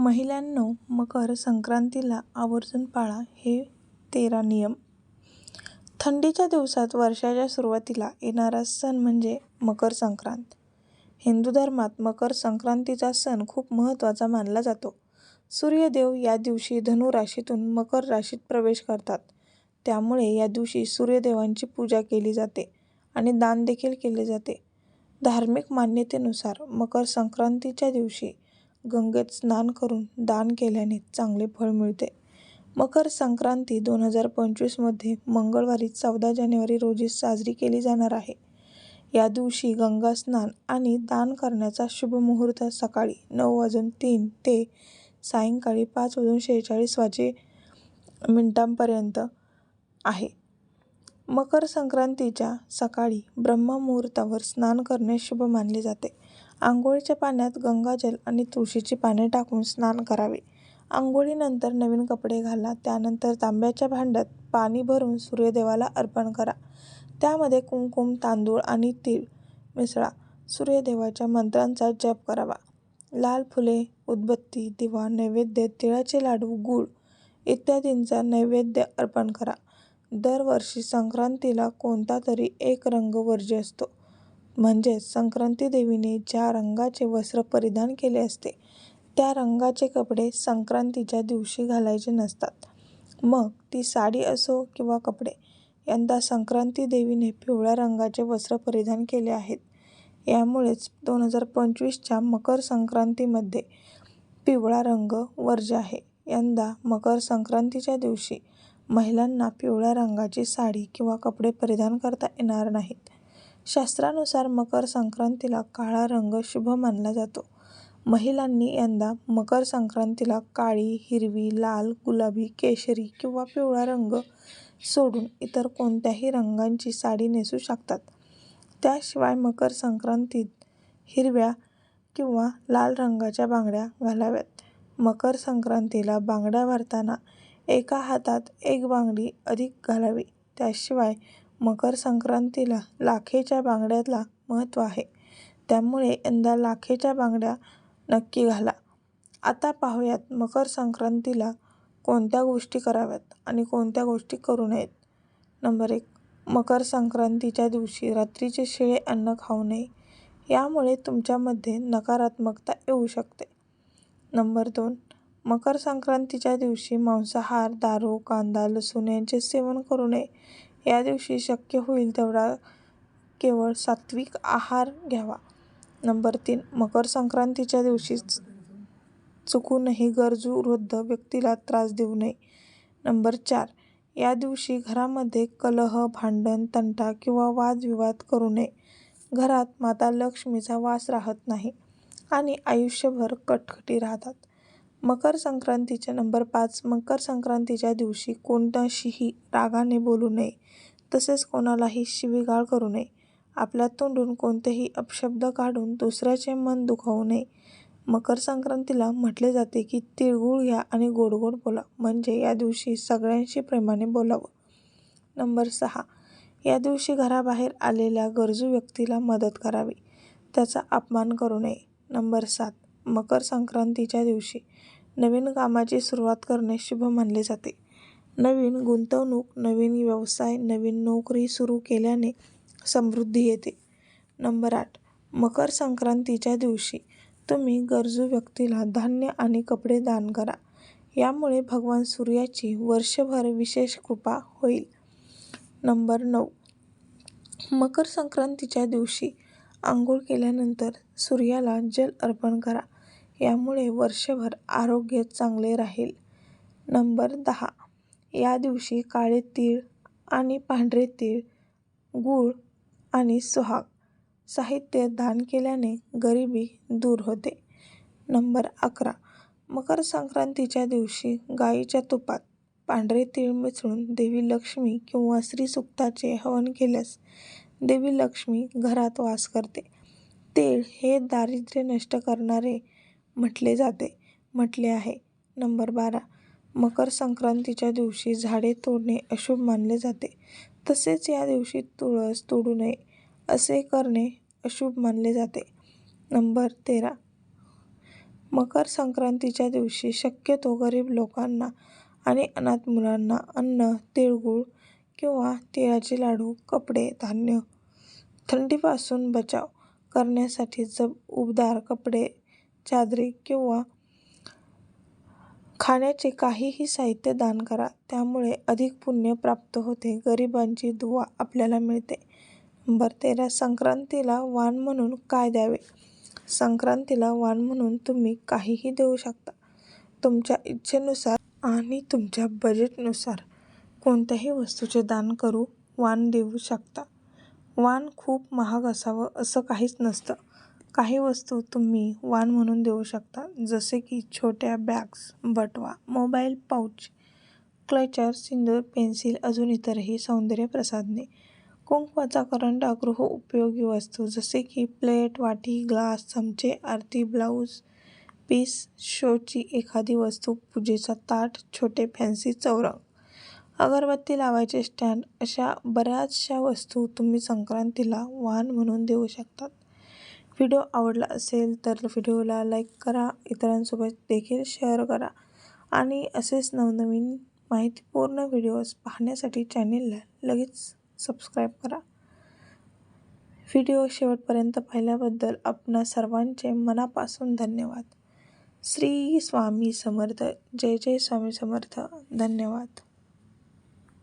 महिलांनो, मकर संक्रांतीला आवर्जून पाळा हे तेरा नियम. थंडीच्या दिवसात वर्षाच्या सुरुवातीला येणारा सण म्हणजे मकर संक्रांत. हिंदू धर्मात मकर संक्रांतीचा सण खूप महत्त्वाचा मानला जातो. सूर्यदेव या दिवशी धनु राशीतून मकर राशीत प्रवेश करतात. त्यामुळे या दिवशी सूर्यदेवाची पूजा केली जाते आणि दान देखील केले जाते. धार्मिक मान्यतेनुसार मकर संक्रांतीच्या दिवशी गंगेत स्नान करून दान केल्याने चांगले फळ मिळते. मकर संक्रांती दोन हजार पंचवीसमध्ये मंगळवारी चौदा जानेवारी रोजी साजरी केली जाणार आहे. या दिवशी गंगा स्नान आणि दान करण्याचा शुभ मुहूर्त सकाळी नऊ वाजून तीन ते सायंकाळी पाच वाजून शेचाळीस मिनिटांपर्यंत आहे. मकर संक्रांतीच्या सकाळी ब्रह्ममुहूर्तावर स्नान करणे शुभ मानले जाते. आंघोळीच्या पाण्यात गंगाजल आणि तुळशीची पाने टाकून स्नान करावे. आंघोळीनंतर नवीन कपडे घाला. त्यानंतर तांब्याच्या भांड्यात पाणी भरून सूर्यदेवाला अर्पण करा. त्यामध्ये कुंकुम, तांदूळ आणि तीळ मिसळा. सूर्यदेवाच्या मंत्रांचा जप करावा. लाल फुले, उदबत्ती, दिवा, नैवेद्य, तिळाचे लाडू, गूळ इत्यादींचा नैवेद्य अर्पण करा. दरवर्षी संक्रांतीला कोणता तरी एक रंग वर्ज्य असतो. म्हणजेच संक्रांती देवीने ज्या रंगाचे वस्त्र परिधान केले असते, त्या रंगाचे कपडे संक्रांतीच्या दिवशी घालायचे नसतात. मग ती साडी असो किंवा कपडे. यंदा संक्रांती देवीने पिवळ्या रंगाचे वस्त्र परिधान केले आहेत. यामुळेच दोन हजार पंचवीस च्या मकर संक्रांतीमध्ये पिवळा रंग वर्ज्य आहे. यंदा मकर संक्रांतीच्या दिवशी महिलांना पिवळ्या रंगाची साडी किंवा कपडे परिधान करता येणार नाहीत. शास्त्रानुसार मकर संक्रांतीला काळा रंग शुभ मानला जातो. महिलांनी यंदा मकर संक्रांतीला काळी, हिरवी, लाल, गुलाबी, केशरी किंवा पिवळा रंग सोडून इतर कोणत्याही रंगाची साडी नेसू शकतात. त्याशिवाय मकर संक्रांतीत हिरव्या किंवा लाल रंगाच्या बांगड्या घालाव्यात. मकर संक्रांतीला बांगड्या भरताना एका हातात एक बांगडी अधिक घालावी. त्याशिवाय मकर संक्रांतीला लाखेच्या बांगड्याला महत्त्व आहे. त्यामुळे यंदा लाखेच्या बांगड्या नक्की घाला. आता पाहूयात मकर संक्रांतीला कोणत्या गोष्टी कराव्यात आणि कोणत्या गोष्टी करू नयेत. नंबर एक मकर संक्रांतीच्या दिवशी रात्रीचे शिळे अन्न खाऊ नये. यामुळे तुमच्यामध्ये नकारात्मकता येऊ शकते. नंबर दोन मकर संक्रांतीच्या दिवशी मांसाहार, दारू, कांदा, लसूण यांचे सेवन करू नये. या दिवशी शक्य होईल तेवढा केवळ सात्विक आहार घ्यावा. नंबर तीन मकर संक्रांतीच्या दिवशी चुकूनही गरजू वृद्ध व्यक्तीला त्रास देऊ नये. नंबर चार या दिवशी घरामध्ये कलह, भांडण, तंटा किंवा वादविवाद करू नये. घरात माता लक्ष्मीचा वास राहत नाही आणि आयुष्यभर कटकटी राहतात. मकर संक्रांतीच्या नंबर पाच मकर संक्रांतीच्या दिवशी कोणाशीही रागाने बोलू नये. तसेच कोणालाही शिवीगाळ करू नये. आपल्या तोंडून कोणतेही अपशब्द काढून दुसऱ्याचे मन दुखावू नये. मकर संक्रांतीला म्हटले जाते की तिळगुळ घ्या आणि गोड गोड बोला म्हणजे या दिवशी सगळ्यांशी प्रेमाने बोलावं. नंबर सहा या दिवशी घराबाहेर आलेल्या गरजू व्यक्तीला मदत करावी. त्याचा अपमान करू नये. नंबर सात मकर संक्रांतीच्या दिवशी नवीन कामाची सुरुवात करणे शुभ मानले जाते. नवीन गुंतवणूक, नवीन व्यवसाय, नवीन नोकरी सुरू केल्याने समृद्धी येते. नंबर आठ मकर संक्रांतीच्या दिवशी तुम्ही गरजू व्यक्तीला धान्य आणि कपडे दान करा. यामुळे भगवान सूर्याची वर्षभर विशेष कृपा होईल. नंबर नऊ मकर संक्रांतीच्या दिवशी आंघोळ केल्यानंतर सूर्याला जल अर्पण करा. यामुळे वर्षभर आरोग्य चांगले राहील. नंबर दहा या दिवशी काळे तीळ आणि पांढरे तीळ, गूळ आणि सुहाग साहित्य दान केल्याने गरिबी दूर होते. नंबर अकरा मकर संक्रांतीच्या दिवशी गाईच्या तुपात पांढरे तीळ मिसळून देवी लक्ष्मी किंवा श्रीसुक्ताचे हवन केल्यास देवी लक्ष्मी घरात वास करते. तीळ हे दारिद्र्य नष्ट करणारे म्हटले जाते म्हटले आहे. नंबर बारा मकर संक्रांतीच्या दिवशी झाडे तोडणे अशुभ मानले जाते. तसेच या दिवशी तुळस तोडू नये. असे करणे अशुभ मानले जाते. नंबर तेरा मकर संक्रांतीच्या दिवशी शक्यतो गरीब लोकांना आणि अनाथ मुलांना अन्न, तिळगुळ किंवा तिळाचे लाडू, कपडे, धान्य, थंडीपासून बचाव करण्यासाठी जब उबदार कपडे, चादरी किंवा खाण्याचे काहीही साहित्य दान करा. त्यामुळे अधिक पुण्य प्राप्त होते. गरिबांची दुवा आपल्याला मिळते. नंबर तेरा संक्रांतीला वाण म्हणून काय द्यावे? संक्रांतीला वाण म्हणून तुम्ही काहीही देऊ शकता. तुमच्या इच्छेनुसार आणि तुमच्या बजेटनुसार कोणत्याही वस्तूचे दान करू वाण देऊ शकता. वाण खूप महाग असावं असं काहीच नसतं. काही वस्तू तुम्ही वाण म्हणून देऊ शकता जसे की छोट्या बॅग्स, बटवा, mobile pouch, clutcher, sindoor, pencil, अजून इतरही सौंदर्यप्रसाधने, कुंकवाचा करंडा, गृहोपयोगी वस्तू जसे की प्लेट, वाटी, ग्लास, चमचे, आरती, ब्लाऊज पीस, शोची एखादी वस्तू, पूजेचा ताट, छोटे फॅन्सी चौरंग, अगरबत्ती लावायचे स्टँड अशा बऱ्याचशा वस्तू तुम्ही संक्रांतीला वाण म्हणून देऊ शकतात. व्हिडिओ आवडला असेल तर व्हिडिओला लाईक करा, इतरांसोबत देखील शेअर करा आणि असेच नवनवीन माहितीपूर्ण व्हिडिओज पाहण्यासाठी चॅनेलला लगेच सबस्क्राईब करा. व्हिडिओ शेवटपर्यंत पाहिल्याबद्दल आपणा सर्वांचे मनापासून धन्यवाद. श्री स्वामी समर्थ. जय जय स्वामी समर्थ. धन्यवाद.